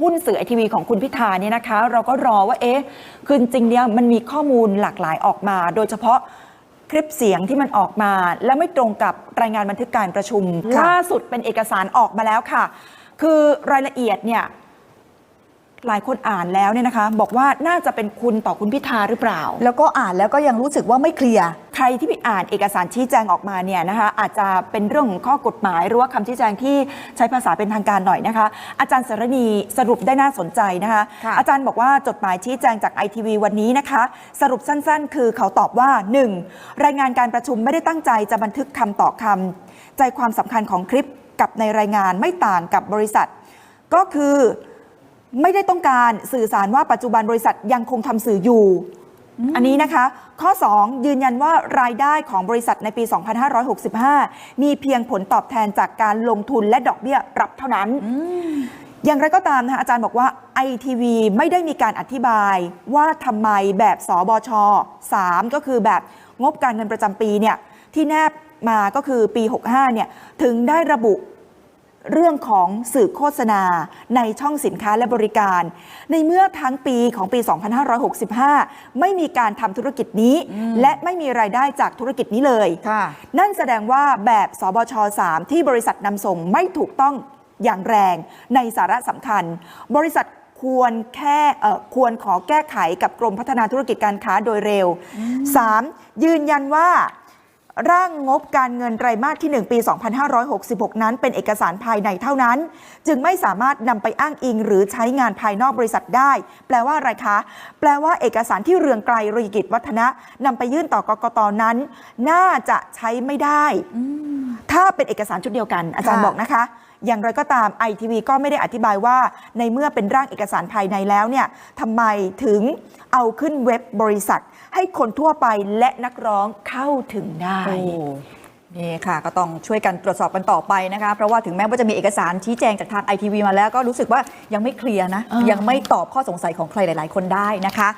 หุ้นสื่อไอทีวีของคุณพิธาเนี่ยนะคะ เราก็รอว่าเอ๊ะคือจริงๆเนี่ยมันมีข้อมูลหลากหลายออกมา โดยเฉพาะคลิปเสียงที่มันออกมา และไม่ตรงกับรายงานบันทึกการประชุมค่ะล่าสุดเป็นเอกสารออกมาแล้วค่ะ คือรายละเอียดเนี่ยหลายคนอ่านแล้วเนี่ยนะคะ บอกว่าน่าจะเป็นคุณต่อคุณพิธาหรือเปล่า แล้วก็อ่านแล้วก็ยังรู้สึกว่าไม่เคลียร์ใค รที่ไปอ่านเอกสารชี้แจงออกมาเนี่ยนะคะอาจจะเป็นเรื่องของข้อกฎหมาย หรือว่าคำชี้แจงที่ใช้ภาษาเป็นทางการหน่อยนะคะ อาจารย์สรณีสรุปได้น่าสนใจนะคะ ค่ะ อาจารย์บอกว่าจดหมายชี้แจงจากไอทีวีวันนี้นะคะ สรุปสั้นๆ คือเขาตอบว่า 1. รายงานการประชุมไม่ได้ตั้งใจจะบันทึกคำต่อคำใจความสำคัญของคลิปกับในรายงานไม่ต่างกับบริษัท ก็คือ ไม่ได้ต้องการสื่อสารว่าปัจจุบันบริษัทยังคงทำสื่ออยู่ อันนี้นะคะ ข้อ 2 ยืนยันว่ารายได้ของบริษัทในปี 2565 มีเพียงผลตอบแทนจากการลงทุนและดอกเบี้ยรับเท่านั้น อย่างไรก็ตามนะคะอาจารย์บอกว่าไอทีวีไม่ได้มีการอธิบายว่าทำไมแบบสบช 3 ก็คือแบบงบการเงินประจำปีเนี่ยที่แนบมาก็คือปี 65 เนี่ยถึงได้ระบุ เรื่องของสื่อโฆษณาในช่องสินค้าและบริการ ในเมื่อทั้งปีของปี 2565 ไม่มีการทำธุรกิจนี้ และไม่มีรายได้จากธุรกิจนี้เลยค่ะนั่นแสดงว่าแบบสบช 3 ที่บริษัทนำส่งไม่ถูกต้องอย่างแรงในสาระสำคัญ บริษัทควรแค่เอ่อควรขอแก้ไขกับกรมพัฒนาธุรกิจการค้าโดยเร็ว 3. ยืนยันว่า ร่างงบการเงินไตรมาสที่ 1 ปี 2566 นั้น เป็นเอกสารภายในเท่านั้น จึงไม่สามารถนำไปอ้างอิง หรือใช้งานภายนอกบริษัทได้ แปลว่าอะไรคะ แปลว่าเอกสารที่เรืองไกลรีกิจวัฒนะนำไปยื่นต่อกกตนั้น น่าจะใช้ไม่ได้ ถ้าเป็นเอกสารชุดเดียวกัน อาจารย์ค่ะบอกนะคะ อย่างไรก็ตามไอทีวีก็ไม่ได้อธิบายว่า ในเมื่อเป็นร่างเอกสารภายในแล้วเนี่ยทำไมถึงเอาขึ้นเว็บบริษัท ให้คนทั่วไปและนักร้องเข้าถึงได้โอ้นี่ค่ะ ก็ต้องช่วยกันตรวจสอบกันต่อไปนะคะ เพราะว่าถึงแม้ว่าจะมีเอกสารชี้แจงจากทางไอทีวีมาแล้วก็รู้สึกว่ายังไม่เคลียร์นะอ่ายัยังไม่ตอบข้อสงสัยของใครหลาย ๆ คนได้นะคะ